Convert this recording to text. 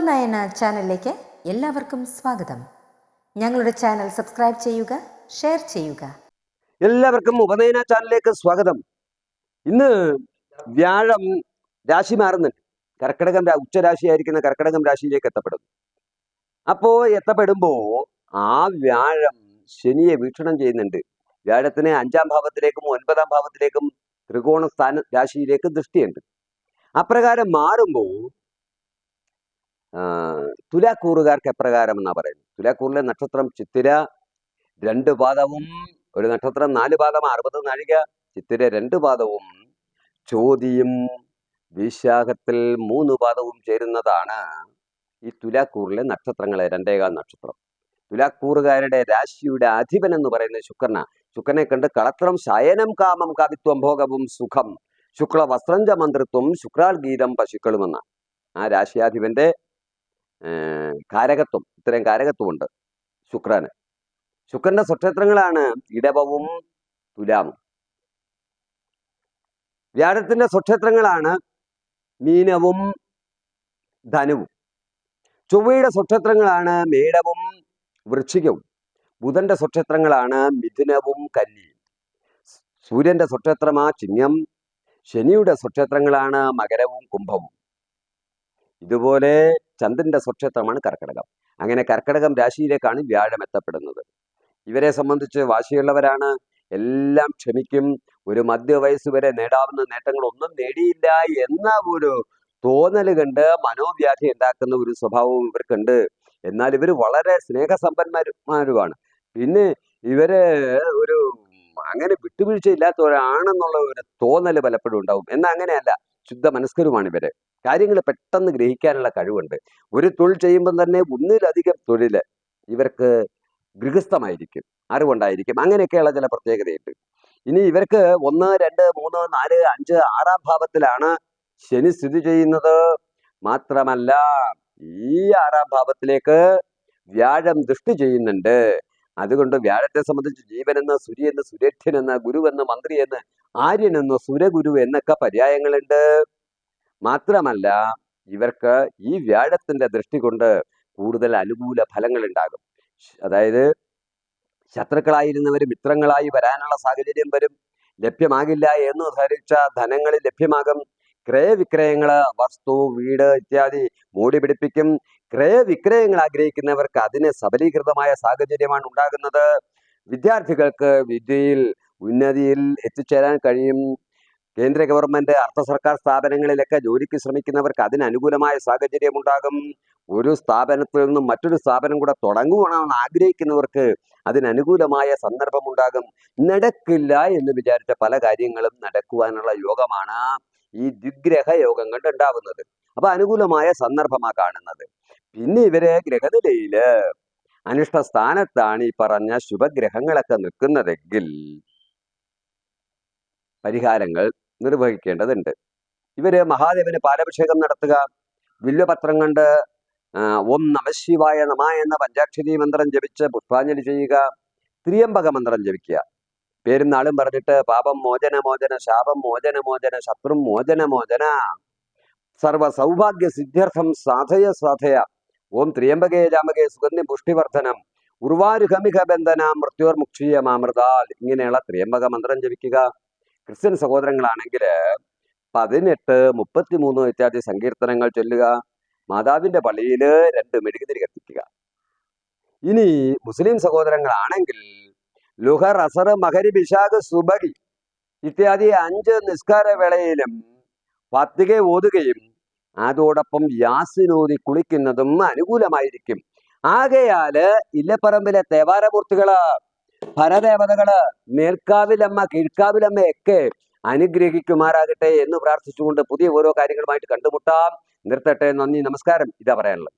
ഉപനയന ചാനലിലേക്ക് എല്ലാവർക്കും സ്വാഗതം. ഞങ്ങളുടെ ചാനൽ സബ്സ്ക്രൈബ് ചെയ്യുക ഷെയർ ചെയ്യുക. എല്ലാവർക്കും ഉപനയന ചാനലിലേക്ക് സ്വാഗതം. ഇന്ന് വ്യാഴം രാശി മാറുന്നുണ്ട്. കർക്കിടകം ഉച്ചരാശിയായിരിക്കുന്ന കർക്കിടകം രാശിയിലേക്ക് എത്തപ്പെടും അപ്പോ എത്തപ്പെടുമ്പോ ആ വ്യാഴം ശനിയെ വീക്ഷണം ചെയ്യുന്നുണ്ട്. വ്യാഴത്തിന് അഞ്ചാം ഭാവത്തിലേക്കും ഒൻപതാം ഭാവത്തിലേക്കും ത്രികോണ സ്ഥാന രാശിയിലേക്ക് ദൃഷ്ടിയുണ്ട്. അപ്രകാരം മാറുമ്പോൾ തുലാക്കൂറുകാർക്ക് എപ്രകാരം എന്നാ പറയുന്നത്. തുലാക്കൂറിലെ നക്ഷത്രം ചിത്തിര രണ്ട് പാദവും ഒരു നക്ഷത്രം നാല് പാദം അറുപത് നാഴിക ചിത്തിര രണ്ട് പാദവും ചോതിയും വിശാഖത്തിൽ മൂന്ന് പാദവും ചേരുന്നതാണ് ഈ തുലാക്കൂറിലെ നക്ഷത്രങ്ങളെ രണ്ടേകാൽ നക്ഷത്രം. തുലാക്കൂറുകാരുടെ രാശിയുടെ അധിപൻ എന്ന് പറയുന്നത് ശുക്രന. ശുക്രനെ കണ്ട് കളത്രം ശയനം കാമം കവിത്വം ഭോഗവും സുഖം ശുക്ല വസ്ത്രഞ്ച മന്ത്രിത്വം ശുക്രാൽ ഗീതം പശുക്കളുമെന്ന ആ രാശിയാധിപന്റെ കാരകത്വം ഇത്രയും കാരകത്വമുണ്ട് ശുക്രന്. ശുക്രന്റെ സ്വക്ഷേത്രങ്ങളാണ് ഇടവവും തുലാമും വ്യാഴത്തിന്റെ സ്വക്ഷേത്രങ്ങളാണ് മീനവും ധനുവും. ചൊവ്വയുടെ സ്വക്ഷേത്രങ്ങളാണ് മേടവും വൃശ്ചികവും. ബുധന്റെ സ്വക്ഷേത്രങ്ങളാണ് മിഥുനവും കന്നിയും. സൂര്യന്റെ സ്വക്ഷേത്രമാ ചിങ്ങം ശനിയുടെ സ്വക്ഷേത്രങ്ങളാണ് മകരവും കുംഭവും. ഇതുപോലെ ചന്ദ്രന്റെ സ്വക്ഷേത്രമാണ് കർക്കിടകം. അങ്ങനെ കർക്കിടകം രാശിയിലേക്കാണ് വ്യാഴം എത്തപ്പെടുന്നത്. ഇവരെ സംബന്ധിച്ച് വാശിയുള്ളവരാണ്. എല്ലാം ക്ഷമിക്കും. ഒരു മധ്യവയസ്സ് വരെ നേടാവുന്ന നേട്ടങ്ങളൊന്നും നേടിയില്ല എന്ന ഒരു തോന്നൽ കണ്ട് മനോവ്യാധി ഉണ്ടാക്കുന്ന ഒരു സ്വഭാവവും ഇവർക്കുണ്ട്. എന്നാൽ ഇവർ വളരെ സ്നേഹസമ്പന്നമാരുമാണ് പിന്നെ ഇവർ ഒരു അങ്ങനെ വിട്ടുവീഴ്ച ഇല്ലാത്തവരാണെന്നുള്ള ഒരു തോന്നൽ പലപ്പോഴും ഉണ്ടാവും. എന്നാൽ അങ്ങനെയല്ല. ശുദ്ധ മനസ്കരുമാണ് ഇവർ കാര്യങ്ങൾ പെട്ടെന്ന് ഗ്രഹിക്കാനുള്ള കഴിവുണ്ട്. ഒരു തൊഴിൽ ചെയ്യുമ്പോൾ തന്നെ ഒന്നിലധികം തൊഴിൽ ഇവർക്ക് ഗൃഹസ്ഥമായിരിക്കും അറിവുണ്ടായിരിക്കും. അങ്ങനെയൊക്കെയുള്ള ചില പ്രത്യേകതയുണ്ട്. ഇനി ഇവർക്ക് ഒന്ന് രണ്ട് മൂന്ന് നാല് അഞ്ച് ആറാം ഭാവത്തിലാണ് ശനി സ്ഥിതി ചെയ്യുന്നത്. മാത്രമല്ല ഈ ആറാം ഭാവത്തിലേക്ക് വ്യാഴം ദൃഷ്ടി ചെയ്യുന്നുണ്ട്. അതുകൊണ്ട് വ്യാഴത്തെ സംബന്ധിച്ച് ജീവനെന്ന് സൂര്യനെന്ന് എന്ന് ഗുരുവെന്ന് മന്ത്രിയെന്ന് ആര്യനെന്ന് സുരഗുരു എന്നൊക്കെ പര്യായങ്ങളുണ്ട്. മാത്രമല്ല ഇവർക്ക് ഈ വ്യാഴത്തിന്റെ ദൃഷ്ടി കൊണ്ട് കൂടുതൽ അനുകൂല ഫലങ്ങൾ ഉണ്ടാകും അതായത് ശത്രുക്കളായിരുന്നവർ മിത്രങ്ങളായി വരാനുള്ള സാഹചര്യം വരും. ലഭ്യമാകില്ല എന്ന് ധരിച്ച ധനങ്ങൾ ലഭ്യമാകും. ക്രയവിക്രയങ്ങൾ വസ്തു വീട് ഇത്യാദി മൂടി പിടിപ്പിക്കും. ക്രയവിക്രയങ്ങൾ ആഗ്രഹിക്കുന്നവർക്ക് അതിന് സബലീകൃതമായ സാഹചര്യമാണ് ഉണ്ടാകുന്നത്. വിദ്യാർത്ഥികൾക്ക് വിദ്യയിൽ ഉന്നതിയിൽ എത്തിച്ചേരാൻ കഴിയും. കേന്ദ്ര ഗവൺമെന്റ് അർദ്ധ സർക്കാർ സ്ഥാപനങ്ങളിലൊക്കെ ജോലിക്ക് ശ്രമിക്കുന്നവർക്ക് അതിനനുകൂലമായ സാഹചര്യം ഉണ്ടാകും ഒരു സ്ഥാപനത്തിൽ നിന്നും മറ്റൊരു സ്ഥാപനം കൂടെ തുടങ്ങുവാണെന്ന് ആഗ്രഹിക്കുന്നവർക്ക് അതിനനുകൂലമായ സന്ദർഭം ഉണ്ടാകും നടക്കില്ല എന്ന് വിചാരിച്ച പല കാര്യങ്ങളും നടക്കുവാനുള്ള യോഗമാണ് ഈ ദ്വിഗ്രഹ യോഗം കൊണ്ട് ഉണ്ടാവുന്നത്. അപ്പൊ അനുകൂലമായ സന്ദർഭമാണ് കാണുന്നത്. പിന്നെ ഇവർ ഗ്രഹനിലയിൽ അനിഷ്ട സ്ഥാനത്താണ് ഈ പറഞ്ഞ ശുഭഗ്രഹങ്ങളൊക്കെ നിൽക്കുന്നതെങ്കിൽ പരിഹാരങ്ങൾ നിർവഹിക്കേണ്ടതുണ്ട്. ഇവർ മഹാദേവന് പാലഭിഷേകം നടത്തുക. വില്ലുപത്രം കണ്ട് ഓം നമശിവായ നമ എന്ന പഞ്ചാക്ഷരി മന്ത്രം ജപിച്ച് പുഷ്പാഞ്ജലി ചെയ്യുക. ത്രിയംബക മന്ത്രം ജപിക്കുക. പേരും നാളും പറഞ്ഞിട്ട് പാപം മോചന മോചന ശാപം മോചന മോചന ശത്രു മോചന മോചന. സർവ സൗഭാഗ്യ സിദ്ധ്യർത്ഥം സാധയ സാധയ. ഓം ത്രിയംബകേ ജാമകേ സുഗന്ധി പുഷ്ടിവർദ്ധനം. ഉർവാരുഹമിക ബന്ധന മൃത്യോർമുക്ഷീയമാമൃതാൽ ഇങ്ങനെയുള്ള ത്രിയംബക മന്ത്രം ജപിക്കുക. ക്രിസ്ത്യൻ സഹോദരങ്ങളാണെങ്കിൽ പതിനെട്ട് മുപ്പത്തി മൂന്ന് ഇത്യാദി സങ്കീർത്തനങ്ങൾ ചൊല്ലുക മാതാവിന്റെ പള്ളിയിൽ രണ്ട് മെഴുകുതിരി കത്തിക്കുക. ഇനി മുസ്ലിം സഹോദരങ്ങളാണെങ്കിൽ ലുഹർ അസർ മഹരി ബിഷാഖ് സുബഹി ഇത്യാദി അഞ്ച് നിസ്കാര വേളയിലും പത്തിക ഓതുകയും അതോടൊപ്പം യാസിനോതി കുളിക്കുന്നതും അനുകൂലമായിരിക്കും. ആകയാൽ ഇല്ലപ്പറമ്പിലെ തേവാരമൂർത്തികൾ പരദേവതകൾ മേൽക്കാവിലമ്മ കീഴ്ക്കാവിലമ്മ ഒക്കെ അനുഗ്രഹിക്കുമാറാകട്ടെ എന്ന് പ്രാർത്ഥിച്ചുകൊണ്ട് പുതിയ ഓരോ കാര്യങ്ങളുമായിട്ട് കണ്ടുമുട്ടാം. നിർത്തട്ടെ. നന്ദി. നമസ്കാരം. ഇതാ പറയാനുള്ളത്.